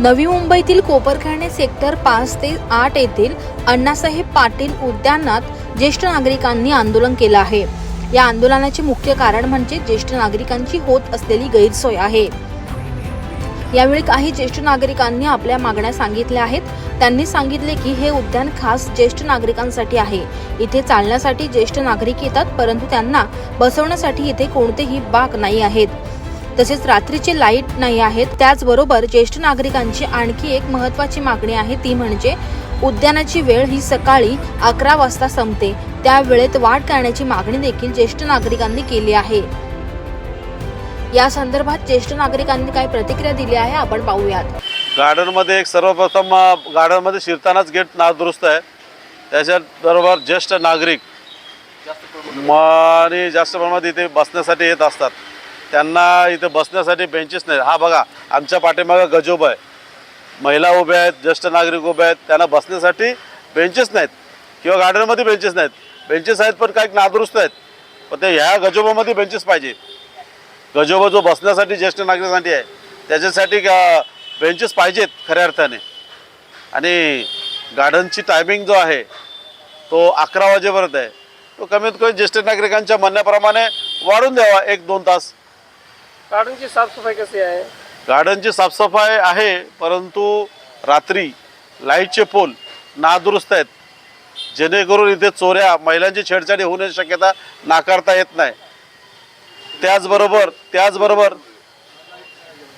नवी मुंबईतील कोपरखैरणे सेक्टर पाच ते आठ येथील अण्णासाहेब पाटील उद्यानात ज्येष्ठ नागरिकांनी आंदोलन केलं आहे. या आंदोलनाचे मुख्य कारण म्हणजे ज्येष्ठ नागरिकांची होत असलेली गैरसोय आहे. यावेळी काही ज्येष्ठ नागरिकांनी आपल्या मागण्या सांगितल्या आहेत. त्यांनी सांगितले की हे उद्यान खास ज्येष्ठ नागरिकांसाठी आहे. इथे चालण्यासाठी ज्येष्ठ नागरिक येतात परंतु त्यांना बसवण्यासाठी इथे कोणतेही बाग नाही आहेत. तसेच रात्रीचे लाइट नाही आहेत. त्याचबरोबर ज्येष्ठ नागरिकांची आणखी एक महत्त्वाची मागणी आहे ती म्हणजे उद्यानाची वेळ ही सकाळी अकरा वाजता संपते. त्या वेळेत वाढ करण्याची मागणी देखील ज्येष्ठ नागरिकांनी केली आहे. या संदर्भात ज्येष्ठ नागरिकांनी काय प्रतिक्रिया दिली आहे आपण पाहूयात. गार्डनमध्ये एक सर्वप्रथम गार्डनमध्ये शिरतानाच गेट नादुरुस्त आहे. त्याच्याबरोबर ज्येष्ठ नागरिक आणि जास्त प्रमाणात इथे बसण्यासाठी येत असतात. त्यांना इथे बसण्यासाठी बेंचेस नाहीत. हा बघा आमच्या पाठीमागं गजोब आहे. महिला उभ्या आहेत ज्येष्ठ नागरिक उभे आहेत. त्यांना बसण्यासाठी बेंचेस नाहीत. किंवा गार्डनमध्ये बेंचेस नाहीत. बेंचेस आहेत पण काही नादुरुस्त आहेत. पण ते ह्या गजोबामध्ये बेंचेस पाहिजे. गजोबा जो बसण्यासाठी ज्येष्ठ नागरिकांसाठी आहे त्याच्यासाठी बेंचेस पाहिजेत खऱ्या अर्थाने. आणि गार्डनची टायमिंग जो आहे तो अकरा वाजेपर्यंत आहे. तो कमीत कमी ज्येष्ठ नागरिकांच्या म्हणण्याप्रमाणे वाढून द्यावा एक दोन तास. गार्डनची साफसफाई कशी आहे? गार्डनची साफसफाई आहे परंतु रात्री लाईटचे पोल नादुरुस्त आहेत. जेणेकरून इथे चोऱ्या महिलांची छेडछाडी होण्याची शक्यता नाकारता येत नाही. त्याचबरोबर त्याचबरोबर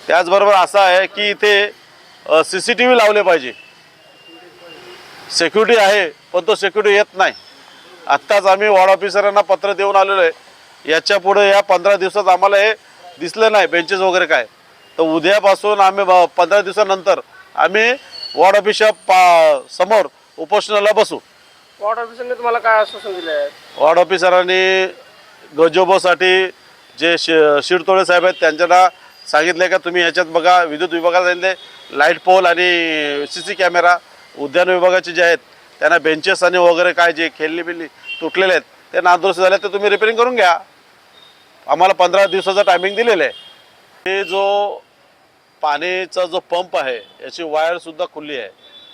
त्याचबरोबर असं आहे की इथे सी सी टी व्ही लावले पाहिजे. सेक्युरिटी आहे पण तो सेक्युरिटी येत नाही. आत्ताच आम्ही वॉर्ड ऑफिसरांना पत्र देऊन आलेलो आहे. याच्यापुढे या पंधरा दिवसात आम्हाला हे दिसलं नाही बेंचेस वगैरे काय. तर उद्यापासून आम्ही पंधरा दिवसानंतर आम्ही वॉर्ड ऑफिसच्या पा समोर उपोषणाला बसू. वॉर्ड ऑफिसरने तुम्हाला काय आश्वासन दिले आहे वॉर्ड ऑफिसरांनी गजोबोसाठी जे शि शिरतोळे साहेब आहेत त्यांच्याला सांगितले का तुम्ही ह्याच्यात बघा विद्युत विभागाला सांगितले लाइट पोल आणि सी सी कॅमेरा उद्यान विभागाचे जे आहेत त्यांना बेंचेस आणि वगैरे काय जे खेळली बिल्ली तुटलेले आहेत ते नादुरुस्त झाले ते तुम्ही रिपेअरिंग करून घ्या. आम्हाला पंधरा दिवसाचा टायमिंग दिलेलं आहे. हे जो पाण्याचा जो पंप आहे याची वायरसुद्धा खुली आहे.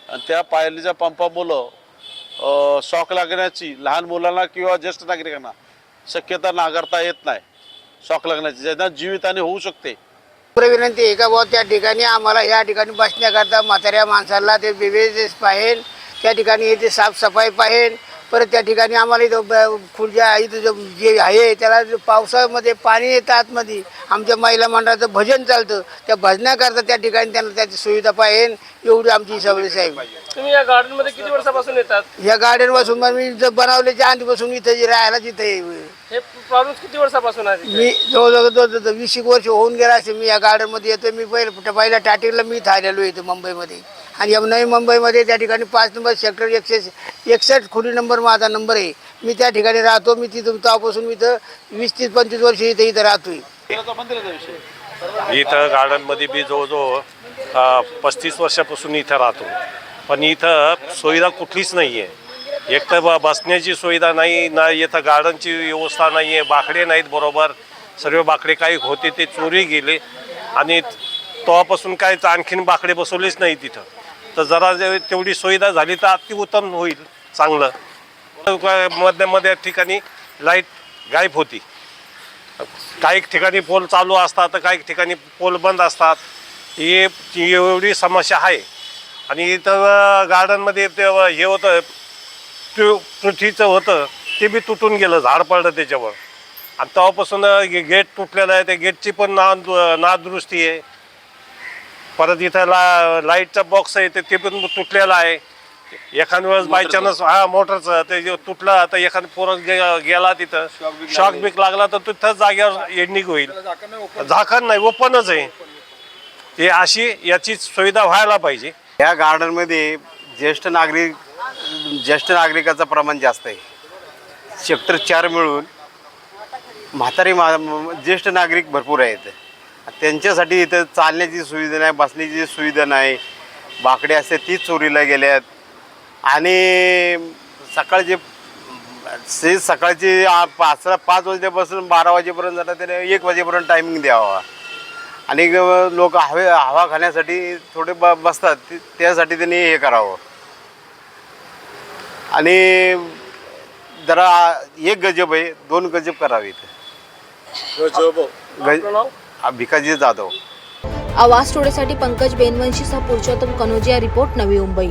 आणि त्या पायलीच्या पंपामुळं शॉक लागण्याची लहान मुलांना किंवा ज्येष्ठ नागरिकांना शक्यता नाकारता येत नाही. शॉक लागण्याची ज्यांना जीवितहानी होऊ शकते. विनंती आहे का बुवा त्या ठिकाणी आम्हाला या ठिकाणी बसण्याकरता म्हाताऱ्या माणसाला ते बेवेजेस पाहिजे त्या ठिकाणी इथे साफसफाई पाहिजे परत त्या ठिकाणी आम्हाला इथं खुर्च्या इथं जो जे आहे त्याला जो पावसाळ्यामध्ये पाणी येतं आतमध्ये आमच्या महिला मंडळाचं भजन चालतं. त्या भजनाकरता त्या ठिकाणी त्यांना त्याची सुविधा पाहिजे. एवढी आमची सवय साहेब. तुम्ही या गार्डनमध्ये किती वर्षापासून येतात? या गार्डनपासून मग मी बनवल्याच्या आधीपासून इथं जे राहायला तिथं. हे प्रॉब्लेम किती वर्षापासून आहे? मी जवळजवळ जवळ वीस एक वर्ष होऊन गेला असे मी या गार्डनमध्ये येतो मी पहिले पहिल्या टाटीला मी थायलेलो इथं मुंबईमध्ये. आणि या नवी मुंबईमध्ये त्या ठिकाणी पाच नंबर सेक्टर एकशे एकसष्ट खोली नंबर माझा नंबर आहे. मी त्या ठिकाणी राहतो. मी तिथं तेव्हापासून मी इथं वीस तीस पंचवीस वर्ष इथं इथं राहतोय. इथं गार्डनमध्ये बी जवळजवळ पस्तीस वर्षापासून इथं राहतो. पण इथं सुविधा कुठलीच नाही आहे एक तर ब- बसण्याची सुविधा नाही ना इथं गार्डनची व्यवस्था नाही आहे बाकडे नाहीत बरोबर. सर्व बाकडे काही होते ते चोरी गेले. आणि तेव्हापासून काय आणखीन बाकडे बसवलेच नाही तिथं. तर जरा जे- तेवढी सुविधा झाली तर अतिउत्तम होईल चांगलं. मध्ये मध्ये ठिकाणी लाइट गायब होती. काही ठिकाणी पोल चालू असतात तर काही ठिकाणी पोल बंद असतात. हे ही एवढी समस्या आहे. आणि इथं गार्डनमध्ये ते हे होतं ट्यू पृथ्वीचं होतं ते बी तुटून गेलं झाड पडलं त्याच्यावर. आणि तेव्हापासून गे- गेट तुटलेलं आहे त्या गेटची पण ना नादुरुस्ती आहे. परत इथं ला लाईटचा बॉक्स आहे ते ते पण तुटलेलं आहे. एखाद्या वेळेस बाय चान्स हा मोटरचं ते जे तुटलं तर एखादं पोरं गे- गेला तिथं. शॉक बिक लागला. तर तिथं जागेवर एंडिंग होईल. झाकण नाही ओपनच आहे. हे अशी याची सुविधा व्हायला पाहिजे. या गार्डनमध्ये ज्येष्ठ नागरिक ज्येष्ठ नागरिकाचं प्रमाण जास्त आहे. सेक्टर चार मिळून म्हातारी मा ज्येष्ठ नागरिक भरपूर आहेत. त्यांच्यासाठी इथं चालण्याची सुविधा नाही बसण्याची सुविधा नाही. बाकडे असते तीच चोरीला गेल्यात. आणि सकाळचे से सकाळची पाच पाच वाजल्यापासून बारा वाजेपर्यंत जातात त्याने एक वाजेपर्यंत टायमिंग द्यावा. आणि लोक हवे हवा खाण्यासाठी थोडे ब बसतात त्यासाठी त्यांनी हे करावं. आणि जरा एक गजब आहे दोन गजब करावेत गज भिकाजी जाधव. आवाज टोळेसाठी पंकज बेनवंशीसह पुरुषोत्तम कनोजिया रिपोर्ट नवी मुंबई.